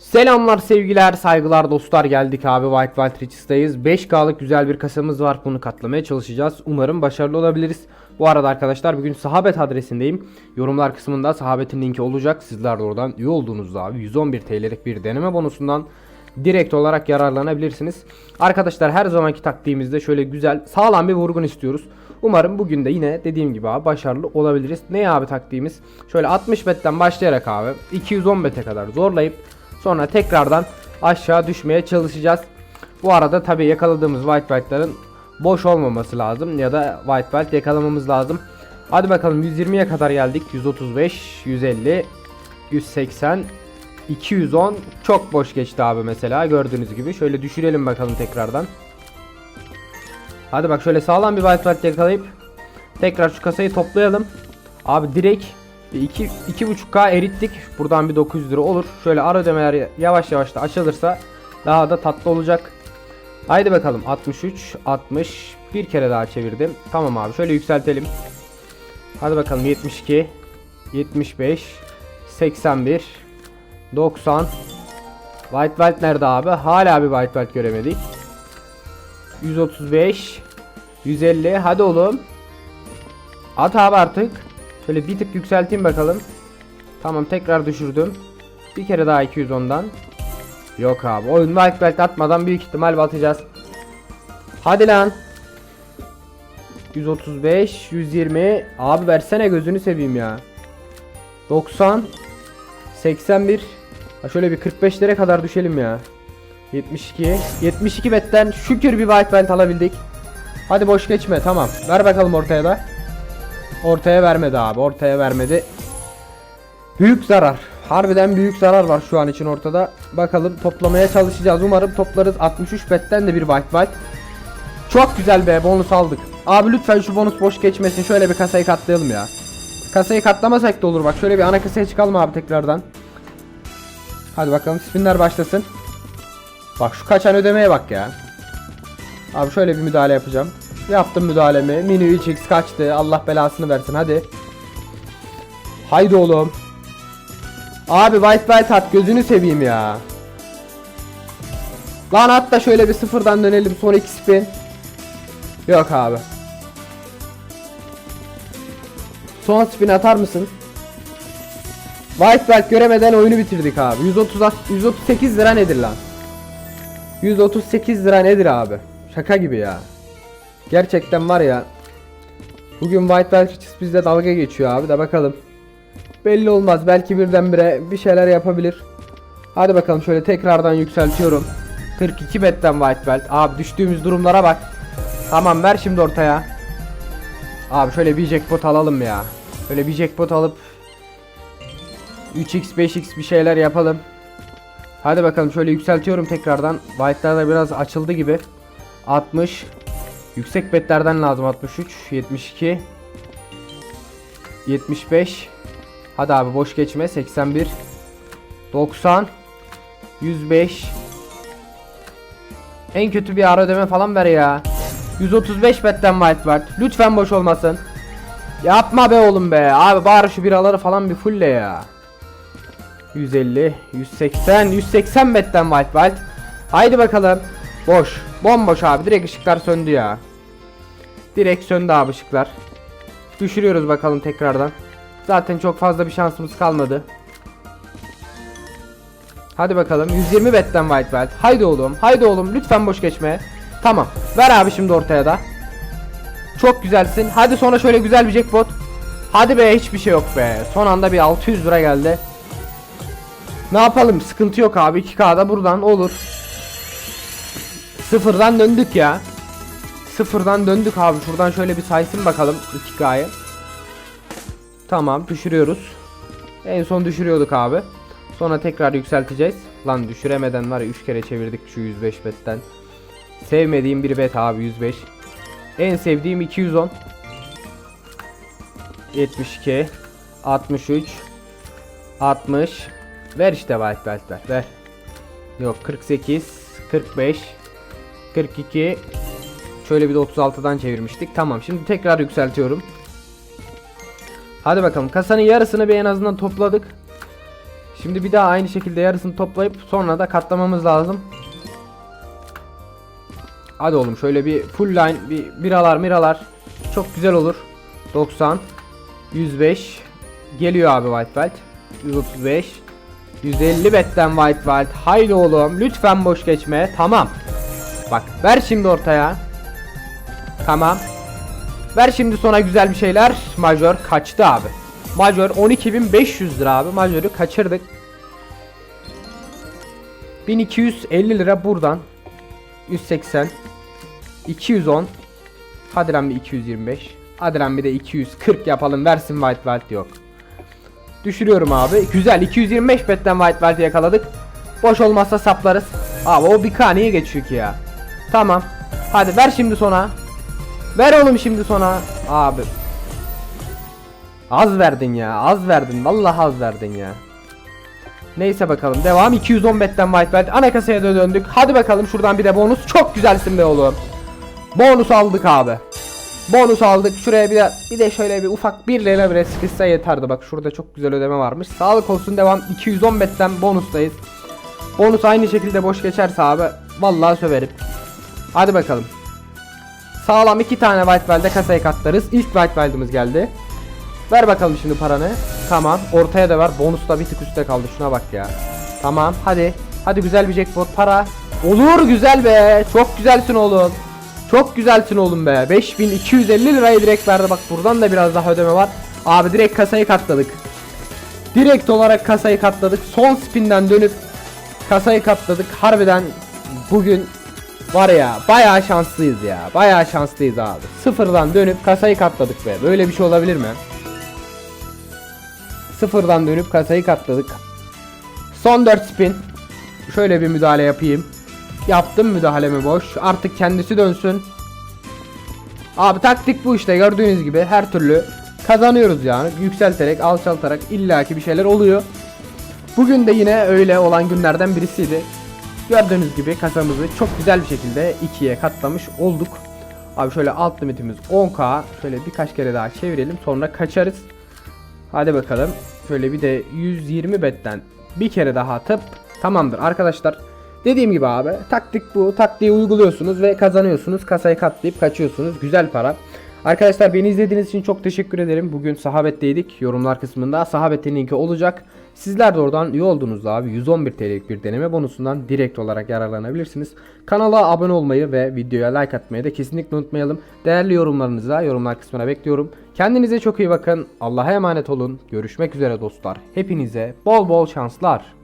Selamlar sevgiler saygılar dostlar. Geldik abi White Wild Richers'tayız 5K'lık güzel bir kasamız var. Bunu katlamaya çalışacağız. Umarım başarılı olabiliriz. Bu arada arkadaşlar bugün sahabet adresindeyim. Yorumlar kısmında sahabetin linki olacak. Sizler de oradan üye olduğunuzda abi 111 TL'lik bir deneme bonusundan direkt olarak yararlanabilirsiniz. Arkadaşlar her zamanki taktiğimizde şöyle güzel sağlam bir vurgun istiyoruz. Umarım bugün de yine dediğim gibi abi başarılı olabiliriz. Ne abi taktiğimiz? Şöyle 60 betten başlayarak abi 210 bete kadar zorlayıp Sonra tekrardan aşağı düşmeye çalışacağız. Bu arada tabi yakaladığımız white belt'ların boş olmaması lazım ya da white belt yakalamamız lazım. Hadi bakalım 120'ye kadar geldik. 135, 150, 180, 210 çok boş geçti abi mesela gördüğünüz gibi. Şöyle düşürelim bakalım tekrardan. Hadi bak şöyle sağlam bir white belt yakalayıp tekrar şu kasayı toplayalım. Abi direkt 2 2.5K erittik. Buradan bir 900 lira olur. Şöyle ara ödemeler yavaş yavaş da açılırsa daha da tatlı olacak. Haydi bakalım 63 60 bir kere daha çevirdim. Tamam abi şöyle yükseltelim. Hadi bakalım 72 75 81 90 White belt nerede abi? Hala bir white belt göremedik. 135 150 hadi oğlum. At abi artık. Şöyle bir tık yükselteyim bakalım. Tamam tekrar düşürdüm. Bir kere daha 210'dan. Yok abi. Oyun white belt atmadan büyük ihtimal batacağız. Hadi lan. 135, 120. Abi versene gözünü seveyim ya. 90 81 ha şöyle bir 45'lere kadar düşelim ya. 72 72 betten şükür bir white belt alabildik. Hadi boş geçme tamam. Ver bakalım ortaya da. Ortaya vermedi abi. Ortaya vermedi. Büyük zarar. Harbiden büyük zarar var şu an için ortada. Bakalım toplamaya çalışacağız. Umarım toplarız. 63 betten de bir white white. Çok güzel be bonus aldık. Abi lütfen şu bonus boş geçmesin. Şöyle bir kasayı katlayalım ya. Kasayı katlamasak da olur bak. Şöyle bir ana kasaya çıkalım abi tekrardan. Hadi bakalım spinler başlasın. Bak şu kaçan ödemeye bak ya. Abi şöyle bir müdahale yapacağım. Yaptım müdahalemi. Mini 3x kaçtı. Allah belasını versin hadi. Haydi oğlum. Abi white white at gözünü seveyim ya. Lan at da şöyle bir sıfırdan dönelim son iki spin. Yok abi. Son spin atar mısın? White belt göremeden oyunu bitirdik abi. 130 138 lira nedir lan? 138 lira nedir abi? Şaka gibi ya. Gerçekten var ya. Bugün White Belt bizde dalga geçiyor abi de bakalım. Belli olmaz belki birdenbire bir şeyler yapabilir. Hadi bakalım şöyle tekrardan yükseltiyorum. 42 betten White Belt. Abi düştüğümüz durumlara bak. Tamam ver şimdi ortaya. Abi şöyle bir jackpot alalım ya. Şöyle bir jackpot alıp 3x 5x bir şeyler yapalım. Hadi bakalım şöyle yükseltiyorum tekrardan. White'lar da biraz açıldı gibi. 60 Yüksek betlerden lazım 63 72 75 Hadi abi boş geçme. 81 90 105 En kötü bir ara ödeme falan ver ya. 135 betten white var Lütfen boş olmasın. Yapma be oğlum be. Abi bari şu biraları falan bir fulle ya. 150 180 180 betten white belt Haydi bakalım Boş. Bomboş abi. Direkt ışıklar söndü ya. Direkt söndü abi ışıklar. Düşürüyoruz bakalım tekrardan. Zaten çok fazla bir şansımız kalmadı. Hadi bakalım. 120 betten white belt Haydi oğlum. Haydi oğlum. Lütfen boş geçme. Tamam. Ver abi şimdi ortaya da. Çok güzelsin. Hadi sonra şöyle güzel bir jackpot. Hadi be. Hiçbir şey yok be. Son anda bir 600 lira geldi. Ne yapalım? Sıkıntı yok abi. 2K'da buradan olur Sıfırdan döndük ya. Sıfırdan döndük abi. Şuradan şöyle bir saysın bakalım 2K'yı. Tamam düşürüyoruz. En son düşürüyorduk abi. Sonra tekrar yükselteceğiz. Lan düşüremeden var ya 3 kere çevirdik şu 105 betten. Sevmediğim bir bet abi 105. En sevdiğim 210. 72 63 60 Ver işte white beltler ver. Yok 48 45 42 Şöyle bir de 36'dan çevirmiştik. Tamam şimdi tekrar yükseltiyorum. Hadi bakalım kasanın yarısını bir en azından topladık. Şimdi bir daha aynı şekilde yarısını toplayıp sonra da katlamamız lazım. Hadi oğlum şöyle bir full line bir biralar miralar çok güzel olur. 90 105 geliyor abi white belt. 135 150 betten white belt. Haydi oğlum lütfen boş geçme. Tamam. Bak ver şimdi ortaya. Tamam. Ver şimdi sonra güzel bir şeyler. Major kaçtı abi. Major 12.500 lira abi. Major'u kaçırdık. 1250 lira buradan. 180 210 Hadi lan bir 225 Hadi lan bir de 240 yapalım versin white belt yok Düşürüyorum abi güzel 225 betten white belt'i yakaladık Boş olmazsa saplarız Abi o bir K niye geçiyor ki ya Tamam. Hadi ver şimdi sona. Ver oğlum şimdi sona. Abi. Az verdin ya az verdin. Vallahi az verdin ya. Neyse bakalım devam. 210 betten white belt. Ana kasaya da döndük. Hadi bakalım şuradan bir de bonus. Çok güzelsin be oğlum. Bonus aldık abi. Bonus aldık. Şuraya bir de bir de şöyle bir ufak bir lira bile sıkışsa yeterdi. Bak şurada çok güzel ödeme varmış. Sağlık olsun devam. 210 betten bonustayız Bonus aynı şekilde boş geçerse abi Vallahi söverim Hadi bakalım Sağlam iki tane white belt'e kasayı katlarız İlk white belt'imiz geldi Ver bakalım şimdi paranı. Tamam. Ortaya da ver. Bonus da bir tık üstte kaldı. Şuna bak ya. Tamam. Hadi. Hadi güzel bir jackpot. Para. Olur güzel be. Çok güzelsin oğlum. Çok güzelsin oğlum be. 5250 lirayı direkt verdi. Bak buradan da biraz daha ödeme var. Abi direkt kasayı katladık. Direkt olarak kasayı katladık. Son spinden dönüp kasayı katladık. Harbiden bugün var ya bayağı şanslıyız ya. Bayağı şanslıyız abi. Sıfırdan dönüp kasayı katladık be. Böyle bir şey olabilir mi? Sıfırdan dönüp kasayı katladık. Son 4 spin. Şöyle bir müdahale yapayım. Yaptım müdahalemi boş. Artık kendisi dönsün. Abi taktik bu işte gördüğünüz gibi her türlü kazanıyoruz yani. Yükselterek, alçaltarak illaki bir şeyler oluyor. Bugün de yine öyle olan günlerden birisiydi. Gördüğünüz gibi kasamızı çok güzel bir şekilde ikiye katlamış olduk. Abi şöyle alt limitimiz 10k. Şöyle birkaç kere daha çevirelim sonra kaçarız. Hadi bakalım. Şöyle bir de 120 betten bir kere daha atıp tamamdır arkadaşlar. Dediğim gibi abi taktik bu. Taktiği uyguluyorsunuz ve kazanıyorsunuz. Kasayı katlayıp kaçıyorsunuz. Güzel para. Arkadaşlar beni izlediğiniz için çok teşekkür ederim. Bugün sahabetteydik. Yorumlar kısmında sahabetin linki olacak. Sizler de oradan iyi olduğunuzda abi 111 TL'lik bir deneme bonusundan direkt olarak yararlanabilirsiniz. Kanala abone olmayı ve videoya like atmayı da kesinlikle unutmayalım. Değerli yorumlarınızı yorumlar kısmına bekliyorum. Kendinize çok iyi bakın. Allah'a emanet olun. Görüşmek üzere dostlar. Hepinize bol bol şanslar.